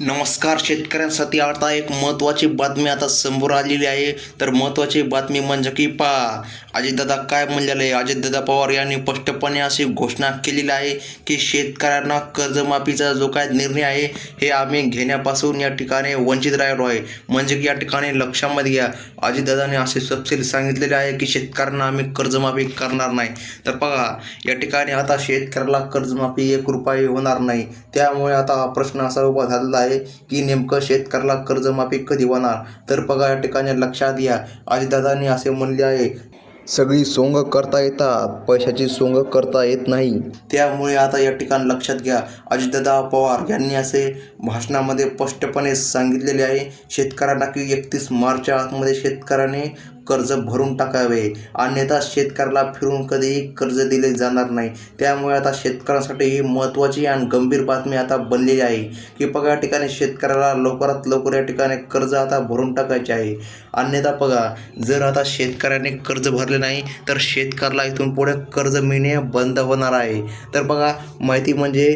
नमस्कार शेतकऱ्यांसाठी आता एक महत्त्वाची बातमी आता समोर आलेली आहे. तर महत्त्वाची बातमी म्हणजे की पहा अजितदादा काय म्हणलेलं आहे? अजितदादा पवार यांनी स्पष्टपणे अशी घोषणा केलेली आहे की शेतकऱ्यांना कर्जमाफीचा जो काय निर्णय आहे हे आम्ही घेण्यापासून या ठिकाणी वंचित राहिलो आहे. म्हणजे की या ठिकाणी लक्षामध्ये घ्या. अजितदादाने असे तपशील सांगितलेले आहे की शेतकऱ्यांना आम्ही कर्जमाफी करणार नाही. तर बघा या ठिकाणी आता शेतकऱ्याला कर्जमाफी एक रुपये होणार नाही. त्यामुळे आता हा प्रश्न असा उभा झालेला आहे की नेमकं शेतकऱ्याला कर्जमाफी कधी होणार? तर बघा या ठिकाणी लक्षात घ्या. आजीदादांनी असे म्हणले आहे सगळी सोंग करता येतात पैशाची सोंग करता येत नाही. त्यामुळे आता या ठिकाणी लक्षात घ्या. अजितदादा पवार यांनी असे भाषणामध्ये स्पष्टपणे सांगितलेले आहे शेतकऱ्यांना की एकतीस मार्चच्या आतमध्ये शेतकऱ्याने कर्ज भरून टाकावे. अन्यथा शेतकऱ्याला फिरून कधीही कर्ज दिले जाणार नाही. त्यामुळे आता शेतकऱ्यांसाठी ही महत्त्वाची आणि गंभीर बातमी आता बनलेली आहे की बघा या ठिकाणी शेतकऱ्याला लवकरात लवकर या ठिकाणी कर्ज आता भरून टाकायचे आहे. अन्यथा बघा जर आता शेतकऱ्याने कर्ज भरले नाही तर शेतकऱ्याला इथून पुढे कर्ज मिळणे बंद होणार आहे. तर बघा माहिती म्हणजे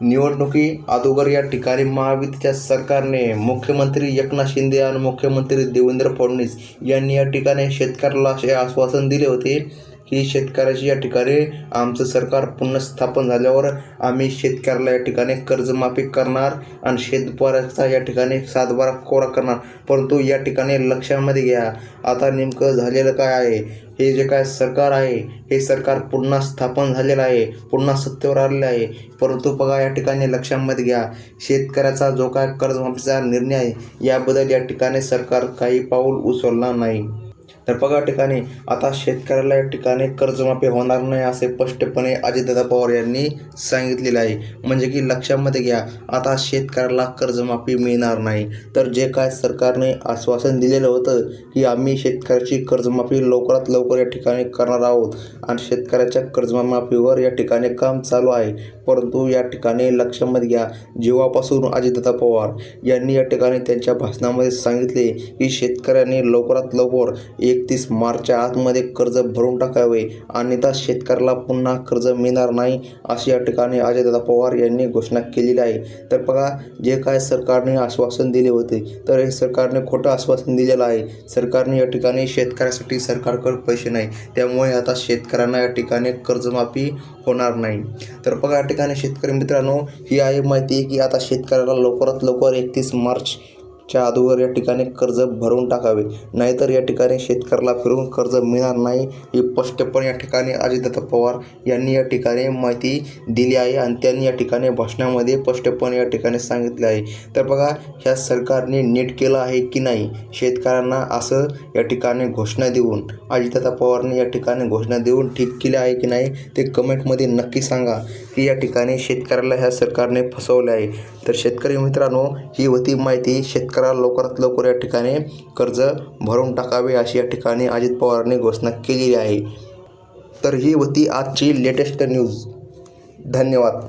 निवडणुकी अगोदर या ठिकाणी महायुतीच्या सरकारने मुख्यमंत्री एकनाथ शिंदे आणि मुख्यमंत्री देवेंद्र फडणवीस यांनी या ठिकाणी शेतकऱ्याला असे आश्वासन दिले होते. ही शेतकऱ्याची या ठिकाणी आमचं सरकार पुन्हा स्थापन झाल्यावर आम्ही शेतकऱ्याला या ठिकाणी कर्जमाफी करणार आणि शेतकऱ्याचा या ठिकाणी सातबारा कोरा करणार. परंतु या ठिकाणी लक्षामध्ये घ्या आता नेमकं झालेलं काय आहे? हे जे काय सरकार आहे हे सरकार पुन्हा स्थापन झालेलं आहे पुन्हा सत्तेवर आलेलं आहे. परंतु बघा या ठिकाणी लक्षामध्ये घ्या शेतकऱ्याचा जो काय कर्जमाफीचा निर्णय आहे याबद्दल या ठिकाणी सरकार काही पाऊल उचलणार नाही. तर बघा ठिकाणी आता शेतकऱ्याला या ठिकाणी कर्जमाफी होणार नाही असे स्पष्टपणे अजितदादा पवार यांनी सांगितलेले आहे. म्हणजे की लक्षामध्ये घ्या आता शेतकऱ्याला कर्जमाफी मिळणार नाही. तर जे काय सरकारने आश्वासन दिलेलं होतं की आम्ही शेतकऱ्याची कर्जमाफी लवकरात लवकर या ठिकाणी करणार आहोत आणि शेतकऱ्याच्या कर्जमाफीवर या ठिकाणी काम चालू आहे. परंतु या ठिकाणी लक्षामध्ये घ्या जेव्हापासून अजितदादा पवार यांनी या ठिकाणी त्यांच्या भाषणामध्ये सांगितले की शेतकऱ्यांनी लवकरात लवकर एकतीस मार्चच्या आतमध्ये कर्ज भरून टाकावे अन्यथा शेतकऱ्याला पुन्हा कर्ज मिळणार नाही अशी या ठिकाणी अजयदादा पवार यांनी घोषणा केलेली आहे. तर बघा जे काय सरकारने आश्वासन दिले होते तर हे सरकारने खोटं आश्वासन दिलेलं आहे. सरकारने या ठिकाणी शेतकऱ्यासाठी सरकारकडे पैसे नाही त्यामुळे आता शेतकऱ्यांना या ठिकाणी कर्जमाफी होणार नाही. तर बघा या ठिकाणी शेतकरी मित्रांनो ही आहे माहिती की आता शेतकऱ्याला लवकरात लवकर एकतीस मार्च च्या अगोदर या ठिकाणी कर्ज भरून टाकावे. नाहीतर या ठिकाणी शेतकऱ्याला फिरून कर्ज मिळणार नाही हे स्पष्टपणे या ठिकाणी अजितदादा पवार यांनी या ठिकाणी माहिती दिली आहे आणि त्यांनी या ठिकाणी भाषणामध्ये स्पष्टपणे या ठिकाणी सांगितले आहे. तर बघा ह्या सरकारने नीट केलं आहे की नाही शेतकऱ्यांना असं या ठिकाणी घोषणा देऊन अजितदादा पवारने या ठिकाणी घोषणा देऊन ठीक केली आहे की नाही ते कमेंटमध्ये नक्की सांगा की या ठिकाणी शेतकऱ्याला ह्या सरकारने फसवले आहे. तर शेतकरी मित्रांनो ही होती माहिती शेतकऱ्याला लवकरात लवकर या ठिकाणी कर्ज भरून टाकावे अशी या ठिकाणी अजित पवारांनी घोषणा केलेली आहे. तर ही होती आजची लेटेस्ट न्यूज धन्यवाद.